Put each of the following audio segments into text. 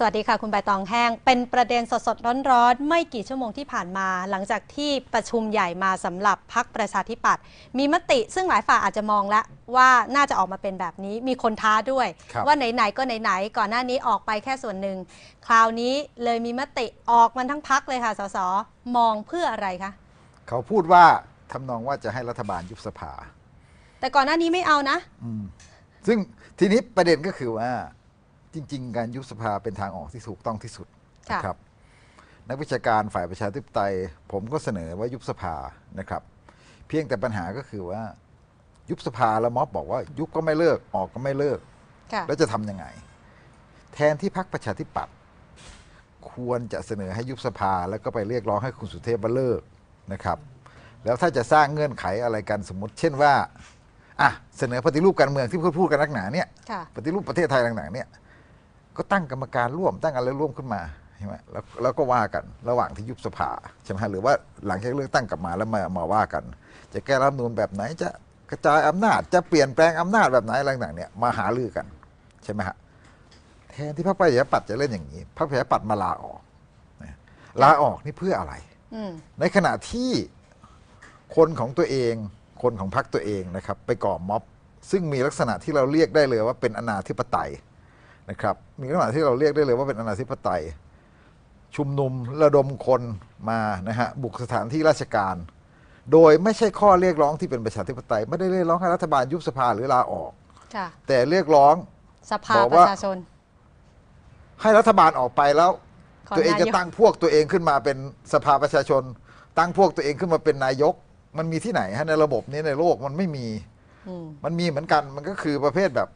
สวัสดีค่ะ คุณใบตองแห้ง เป็นประเด็นสดๆร้อนๆไม่กี่ชั่วโมงที่ผ่านมา หลังจากที่ประชุมใหญ่มาสำหรับพักประชาธิปัตย์มีมติซึ่งหลายฝ่ายอาจจะมองแล้วว่าน่าจะออกมาเป็นแบบนี้มีคนท้าด้วยครับว่าไหนๆก็ไหนๆก่อนหน้านี้ออกไปแค่ส่วนหนึ่ง คราวนี้เลยมีมติออกมันทั้งพักเลยค่ะสสมองเพื่ออะไรคะเขาพูดว่าทำนองว่าจะให้รัฐบาลยุบสภา แต่ก่อนหน้านี้ไม่เอานะอืมซึ่งทีนี้ประเด็นก็คือว่า จริง ๆ การยุบสภาเป็นทางออกที่ถูกต้องที่สุดค่ะนะครับ นักวิชาการฝ่ายประชาธิปไตย ผมก็เสนอว่ายุบสภานะครับ เพียงแต่ปัญหาก็คือว่า ยุบสภาแล้วม็อบบอกว่ายุบก็ไม่เลิกออกก็ไม่เลิก ค่ะ แล้วจะทำยังไง แทนที่พักประชาธิปัตย์ควรจะเสนอให้ยุบสภาแล้วก็ไปเรียกร้องให้คุณสุเทพมาเลิกนะครับ แล้วถ้าจะสร้างเงื่อนไขอะไรกันสมมติ เช่นว่าอะเสนอปฏิรูปการเมืองที่พูดพูดกันนักหนาเนี่ย ค่ะ ปฏิรูปประเทศไทยต่างๆเนี่ย ก็ตั้งกรรมการร่วมตั้งอะไรร่วมขึ้นมาใช่ไหมแล้วแล้วก็ว่ากันระหว่างที่ยุบสภาใช่ไหมฮะหรือว่าหลังจากเลือกตั้งกลับมาแล้วมามาว่ากัน จะแก้รัฐธรรมนูญแบบไหนจะกระจายอำนาจจะเปลี่ยนแปลงอำนาจแบบไหนอะไรต่างๆเนี่ยมาหารือกันใช่ไหมฮะแทนที่พรรคประชาธิปัตย์จะเล่นอย่างนี้พรรคประชาธิปัตย์มาลาออกนะลาออกนี่เพื่ออะไรอืมในขณะที่คนของตัวเองคนของพรรคตัวเองนะครับ ไปก่อม็อบ ซึ่งมีลักษณะที่เราเรียกได้เลยว่าเป็นอนาธิปไตย นะครับ มีลักษณะที่เราเรียกได้เลยว่าเป็นอนาธิปไตย ชุมนุมระดมคนมานะฮะบุกสถานที่ราชการ โดยไม่ใช่ข้อเรียกร้องที่เป็นประชาธิปไตย ไม่ได้เรียกร้องให้รัฐบาลยุบสภาหรือลาออก ค่ะ แต่เรียกร้องสภาบอกปว่าระชาชน ให้รัฐบาลออกไปแล้ว ขอตัวเองจะนายก ตั้งพวกตัวเองขึ้นมาเป็นสภาประชาชน ตั้งพวกตัวเองขึ้นมาเป็นนายก มันมีที่ไหนฮะในระบบนี้ในโลกมันไม่มี อืม มันมีเหมือนกันมันก็คือประเภทแบบ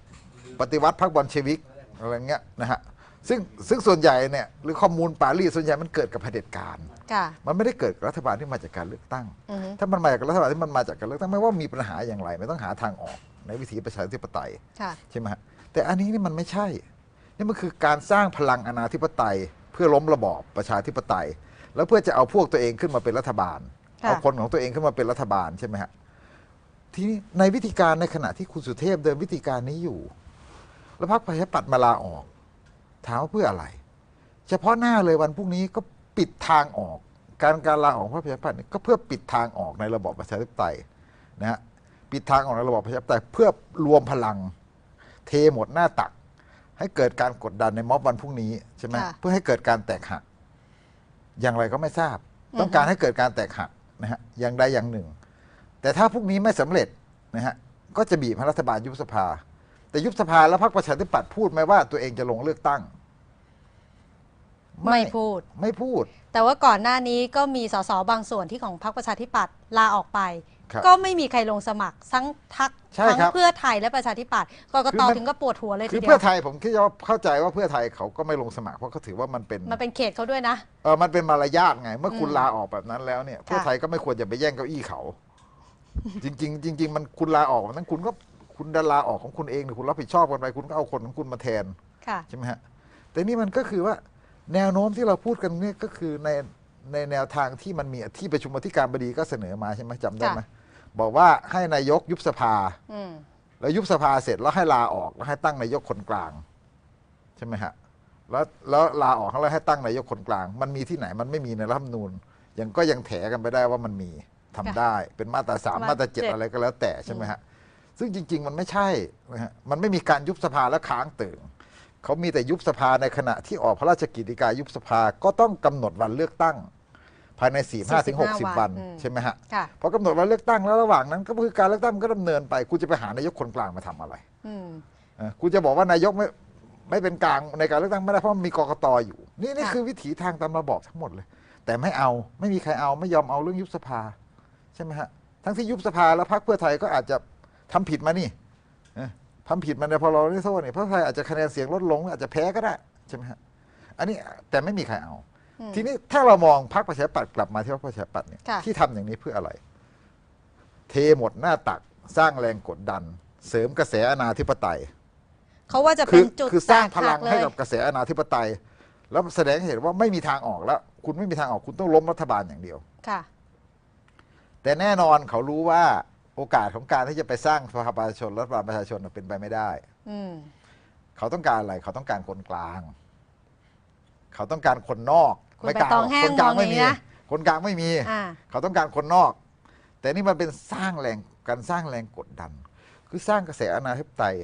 ปฏิวัติพรรคบอลเชวิก อะไรเงี้ยนะฮะซึ่งซึ่งส่วนใหญ่เนี่ยหรือข้อมูลปารีสส่วนใหญ่มันเกิดกับเผด็จการค่ะ มันไม่ได้เกิดกับรัฐบาลที่มาจากการเลือกตั้ง อือฮึถ้ามันมาจากรัฐบาลที่มันมาจากการเลือกตั้งไม่ว่ามีปัญหาอย่างไรไม่ต้องหาทางออกในวิถีประชาธิปไตย ค่ะ ใช่ไหมฮะแต่อันนี้นี่มันไม่ใช่ นี่มันคือการสร้างพลังอนาธิปไตย เพื่อล้มระบอบประชาธิปไตย แล้วเพื่อจะเอาพวกตัวเองขึ้นมาเป็นรัฐบาล ค่ะ เอาคนของตัวเองขึ้นมาเป็นรัฐบาลใช่ไหมฮะทีนี้ในวิธีการในขณะที่คุณสุเทพเดินวิธีการนี้อยู่ แล้วพรรคประชาธิปัตย์มาลาออก ถามว่าเพื่ออะไร เฉพาะหน้าเลยวันพรุ่งนี้ก็ปิดทางออก การการลาออกของพรรคประชาธิปัตย์นี่ก็เพื่อปิดทางออกในระบอบประชาธิปไตยนะฮะปิดทางออกในระบอบประชาธิปไตยเพื่อรวมพลังเทหมดหน้าตัก ให้เกิดการกดดันในม็อบวันพรุ่งนี้ใช่ไหมค่ะ เพื่อให้เกิดการแตกหัก อย่างไรก็ไม่ทราบอือฮึต้องการให้เกิดการแตกหักนะฮะอย่างใดอย่างหนึ่ง แต่ถ้าพรุ่งนี้ไม่สำเร็จนะฮะก็จะบีบให้รัฐบาลยุบสภา แต่ยุบสภาแล้วพรรคประชาธิปัตย์พูดไหมว่าตัวเองจะลงเลือกตั้ง ไม่พูด ไม่พูด แต่ว่าก่อนหน้านี้ก็มีสสบางส่วนที่ของพรรคประชาธิปัตย์ลาออกไปครับก็ไม่มีใครลงสมัครทั้งทักใช่ทั้งครับเพื่อไทยและประชาธิปัตย์กกคือตมันถึงก็ปวดหัวเลยคืทีอเดียเพื่อวไทยผมคิดว่าเข้าใจว่าเพื่อไทยเขาก็ไม่ลงสมัครเพราะเขาถือว่ามันเป็นมันเป็นเขตเขาด้วยนะเออมันเป็นมารยาทไง เมื่อคุณอืมลาออกแบบนั้นแล้วเนี่ยเพื่อไทยก็ไม่ควรจะไปแย่งเก้าอี้เขา จริง ๆ จริง ๆ มันคุณลาออกนั้นคุณก็ คุณดาลาออกของคุณเองเนี่ยคุณรับผิดชอบกันไปคุณก็เอาคนของคุณมาแทนค่ะ ใช่ไหมฮะแต่นี่มันก็คือว่าแนวโน้มที่เราพูดกันเนี่ยก็คือในในแนวทางที่มันมีที่ประชุมอธิการบดีก็เสนอมาใช่ไหมจำได้ไหมบอกว่าให้นายกยุบสภาอืมแล้วยุบสภาเสร็จแล้วให้ลาออกแล้วให้ตั้งนายกคนกลาง ใช่ไหมฮะแล้วแล้วลาออกแล้วให้ตั้งนายกคนกลาง มันมีที่ไหนมันไม่มีในรัฐธรรมนูญยังก็ยังแถกันไปได้ว่ามันมีทำได้ เป็นมาตราสามมาตราเจ็ดอะไรก็แล้วแต่ใช่ไหมฮะ ซึ่งจริง ๆ มันไม่ใช่นะฮะมันไม่มีการยุบสภาแล้วค้างเติ่งเขามีแต่ยุบสภาในขณะที่ออกพระราชกิจการยุบสภาก็ต้องกำหนดวันเลือกตั้ง ภายในสี่ห้าถึงหกสิบ45วันอืมใช่ไหมฮะค่ะพอกำหนดวันเลือกตั้งแล้วระหว่างนั้น ก็คือการเลือกตั้งมันก็ดำเนินไปคุณจะไปหานายกคนกลางมาทำอะไรอืมเออคุณจะบอกว่านายกไม่ไม่เป็นกลางในการเลือกตั้งไม่ได้เพราะมันมีกกตอยู่ นี่นี่ค่ะคือวิถีทางตามระบอบทั้งหมดเลย แต่ไม่เอาไม่มีใครเอาไม่ยอมเอาเรื่องยุบสภาใช่ไหมฮะทั้งที่ยุบสภาแล้วพรรคเพื่อไทยก็อาจจะ ทำผิดมานี่เออทำผิดมาในพรบนิรโทษเนี่ยเพื่อไทยอาจจะคะแนนเสียงลดลง อาจจะแพ้ก็ได้ใช่ไหมฮะอันนี้แต่ไม่มีใครเอาอืมทีนี้ถ้าเรามองพรรคประชาธิปัตย์กลับมาที่พรรคประชาธิปัตย์เนี่ยค่ะที่ทำอย่างนี้เพื่ออะไร เทหมดหน้าตักสร้างแรงกดดัน เสริมกระแสอนาธิปไตยเขาว่าจะคืเป็นจุดคือสร้างแตกพลังหักให้เลยกับกระแสอนาธิปไตย แล้วแสดงให้เห็นว่าไม่มีทางออกแล้ว คุณไม่มีทางออกคุณต้องล้มรัฐบาลอย่างเดียวค่ะ แต่แน่นอนเขารู้ว่า โอกาสของการที่จะไปสร้างสภาประชาชนรัฐบาลประชาชนน่ะเป็นไปไม่ได้ อืม เขาต้องการอะไร เขาต้องการคนกลาง เขาต้องการคนนอกคุณไม่ใบกล้าตองแห้งคนกลางมองไม่อย่างมีนี้นะคนกลางไม่มี อ่า เขาต้องการคนนอก แต่นี่มันเป็นสร้างแรงการสร้างแรงกดดัน คือสร้างกระแสอนาธิปไตย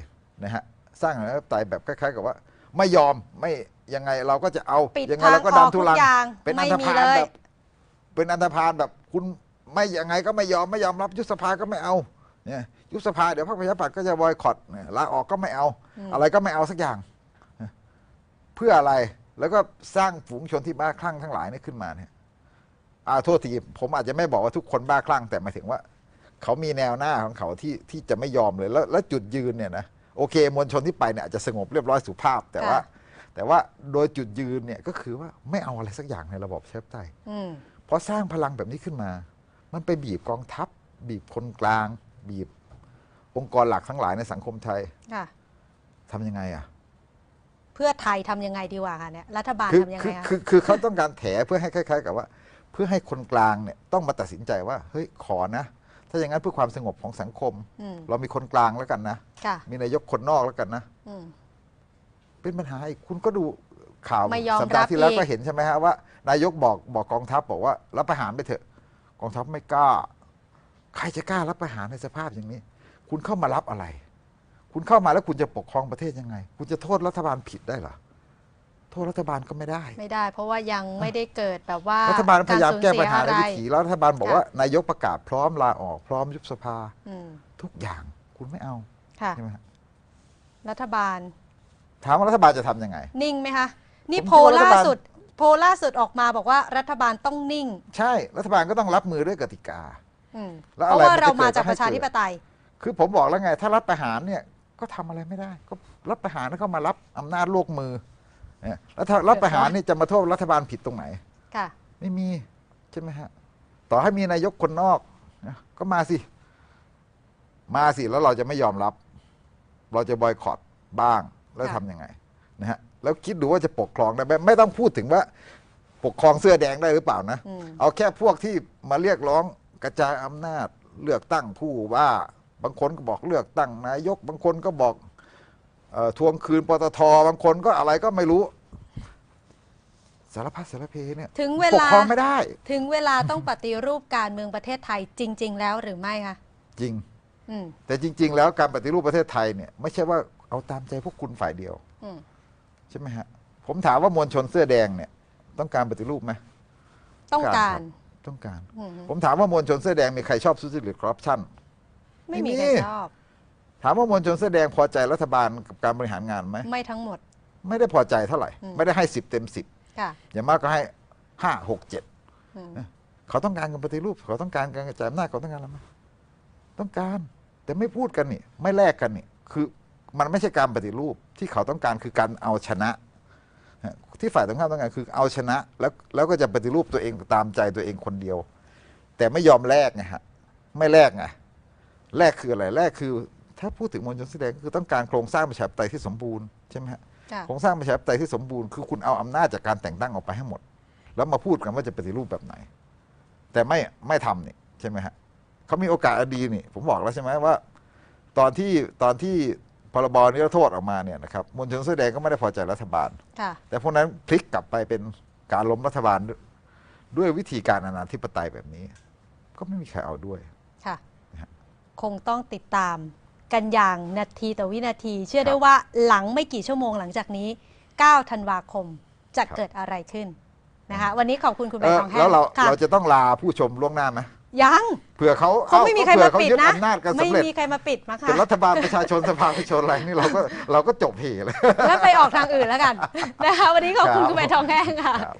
นะฮะสร้างอนาธิปไตยแบบคล้ายๆกับว่า ไม่ยอมไม่ยังไงเราก็จะเอาปิดยังไงทางเราก็อดัอนกทุทุกลังอย่างเป็นอัไม่นธมีพาลเลย แบบเป็นอันธพาลแบบคุณ ไม่ยังไงก็ไม่ยอมไม่ยอมรับยุบสภาก็ไม่เอาเนี่ยยุบสภาเดี๋ยวพรรคประชาธิปัตย์ก็จะบอยคอตเนี่ยลาออกก็ไม่เอาอืมอะไรก็ไม่เอาสักอย่าง เพื่ออะไรแล้วก็สร้างฝูงชนที่บ้าคลั่งทั้งหลายนี่ขึ้นมาเนี่ยอาโทษทีผมอาจจะไม่บอกว่าทุกคนบ้าคลั่งแต่หมายถึงว่า เขามีแนวหน้าของเขาที่ที่จะไม่ยอมเลยแล้วแล้วจุดยืนเนี่ยนะโอเคมวลชนที่ไปเนี่ยอาจจะสงบเรียบร้อยสุภาพ แต่ว่า แต่ว่าโดยจุดยืนเนี่ยก็คือว่าไม่เอาอะไรสักอย่างในระบบประชาธิปไตยอืมพอสร้างพลังแบบนี้ขึ้นมา มันไปบีบกองทัพ บีบคนกลาง บีบองค์กรหลักทั้งหลายในสังคมไทยค่ะ ทำยังไงอะเพื่อไทยทำยังไงดีกว่าคะเนี่ยรัฐบาลคือทำยังคืไงอคะคือคือเขาต้องการแถเพื่อให้คล้ายๆ กับว่า เพื่อให้คนกลางเนี่ยต้องมาตัดสินใจว่าเฮ้ยขอนะ ถ้าอย่างนั้นเพื่อความสงบของสังคม อืมเรามีคนกลางแล้วกันนะ ค่ะ มีนายกคนนอกแล้วกันนะ อืม เป็นปัญหาอีกคุณก็ดูข่าวไม่ยอมสัปดารัห์บที่แล้วอีก ก็เห็นใช่ไหมฮะว่า นายกบอกบอกกองทัพบอกว่ารับประหารไปเถอะ กองทัพไม่กล้า ใครจะกล้ารับประหารในสภาพอย่างนี้ คุณเข้ามารับอะไร คุณเข้ามาแล้วคุณจะปกครองประเทศยังไง คุณจะโทษรัฐบาลผิดได้เหรอโทษรัฐบาลก็ไม่ได้ ไม่ได้ เพราะว่ายังไม่ได้เกิดแบบว่ารัฐบาลพยายามแก้ปัญหาสูญในเสีวิอะไรถีแล้วรัฐบาลบอกค่ะว่านายกประกาศพร้อมลาออกพร้อมยุบสภาอืมทุกอย่างคุณไม่เอาค่ะใช่ไหมฮะรัฐบาล ถามว่ารัฐบาลจะทำยังไง นิ่งไหมคะ นี่ผมโพลคิดว่ารัฐล่าบาลสุด โพลล่าสุดออกมาบอกว่ารัฐบาลต้องนิ่ง ใช่รัฐบาลก็ต้องรับมือด้วยกติกา อืมแล้วเพอะไรราะว่ามันจะเรามาเกิดจากก็ให้ประชาธิปไตย คือผมบอกแล้วไง ถ้ารัฐประหารเนี่ยก็ทำอะไรไม่ได้ ก็รัฐประหารแล้วก็มารับอำนาจโลกมือเนี่ยแล้วถ้ารัฐประหารนี่จะมาโทษรัฐบาลผิดตรงไหน ค่ะ ไม่มี ใช่ไหมฮะ ต่อให้มีนายกคนนอกนะก็มาสิ มาสิ แล้วเราจะไม่ยอมรับ เราจะบอยคอตบ้างแล้วค่ะ ทำยังไงนะฮะ แล้วคิดดูว่าจะปกครองได้ไหมไม่ต้องพูดถึงว่า ปกครองเสื้อแดงได้หรือเปล่านะ อืม เอาแค่พวกที่มาเรียกร้องกระจายอำนาจเลือกตั้งผู้ว่า บางคนก็บอกเลือกตั้งนายก บางคนก็บอกเออทวงคืนปตทบางคนก็อะไรก็ไม่รู้ สารพัดสารเพเนี่ยถึงเวปกลา ครองไม่ได้ ถึงเวลาต้องปฏิรูปการเมืองประเทศไทยจริง ๆ แล้วหรือไม่คะจริง อืมแต่จริง ๆ แล้วการปฏิรูปประเทศไทยเนี่ย ไม่ใช่ว่าเอาตามใจพวกคุณฝ่ายเดียว อืม ใช่ไหมฮะผมถามว่ามวลชนเสื้อแดงเนี่ย ต้องการปฏิรูปไหมต้องการต้องการ อืมผมถามว่ามวลชนเสื้อแดงมีใครชอบทุจริตคอร์รัปชัน ไม่มีไม่มี ใครชอบ ถามว่ามวลชนเสื้อแดงพอใจรัฐบาลกับการบริหารงานไหมไม่ทั้งหมด ไม่ได้พอใจเท่าไหร่ อืม ไม่ได้ให้สิบเต็มสิบค่ะอย่างมากก็ให้ห้าหกเจ็ดอืมเขาต้องการการปฏิรูป เขาต้องการการกระจายอำนาจเขาต้องการอะไรไหมต้องการ แต่ไม่พูดกันนี่ ไม่แลกกันนี่ คือ มันไม่ใช่การปฏิรูปที่เขาต้องการคือการเอาชนะฮะที่ฝ่ายตรงข้ามต้องการคือเอาชนะ แล้วแล้วก็จะปฏิรูปตัวเองตามใจตัวเองคนเดียว แต่ไม่ยอมแลกไงฮะไม่แลกไงแลกคืออะไรแลกคือ ถ้าพูดถึงมวลชนแสอแดงก็คือต้องการโครงสร้างประชาธิปไตยที่สมบูรณ์ใช่ไหมฮะค่ะโครงสร้างประชาธิปไตยที่สมบูรณ์คือคุณเอาอำนาจจากการแต่งตั้งออกไปให้หมด แล้วมาพูดกันว่าจะปฏิรูปแบบไหน แต่ไม่ไม่ทำนี่ใช่ไหมฮะเขามีโอกาสอดีนี่ ผมบอกแล้วใช่ไหมว่า ตอนที่ตอนที่ พรบนิรโทษออกมาเนี่ยนะครับมวลชนเสื้อแดงก็ไม่ได้พอใจรัฐบาล ค่ะ แต่พวกนั้นพลิกกลับไปเป็นการล้มรัฐบาลด้วยด้วยวิธีการอนาธิปไตยแบบนี้ ก็ไม่มีใครเอาด้วย ค่ะนะฮะคงต้องติดตามกันอย่างนาทีต่อวินาที เชื่อได้ครับว่าหลังไม่กี่ชั่วโมงหลังจากนี้ 9 ธันวาคมจะครับ เกิดอะไรขึ้นนะคะ วันนี้ขอบคุณคุณใบเออทองแห้งแล้วเราค่ะ เราจะต้องลาผู้ชมล่วงหน้าไหม ยังเผื่อเขาคงไม่มีใครเผื่มาอเขาปิดยึดนะอำนาจกันไม่สำเร็จมีใครมาปิดมาค่ะเป็นรัฐบาลประชาชนสภาประชาชนอะไรนี่เราก็เราก็จบเหเลยแล้วไปออกทางอื่นแล้วกันนะคะวันนี้ขอบคุณครับคุณใบทองแห้งค่ะครับ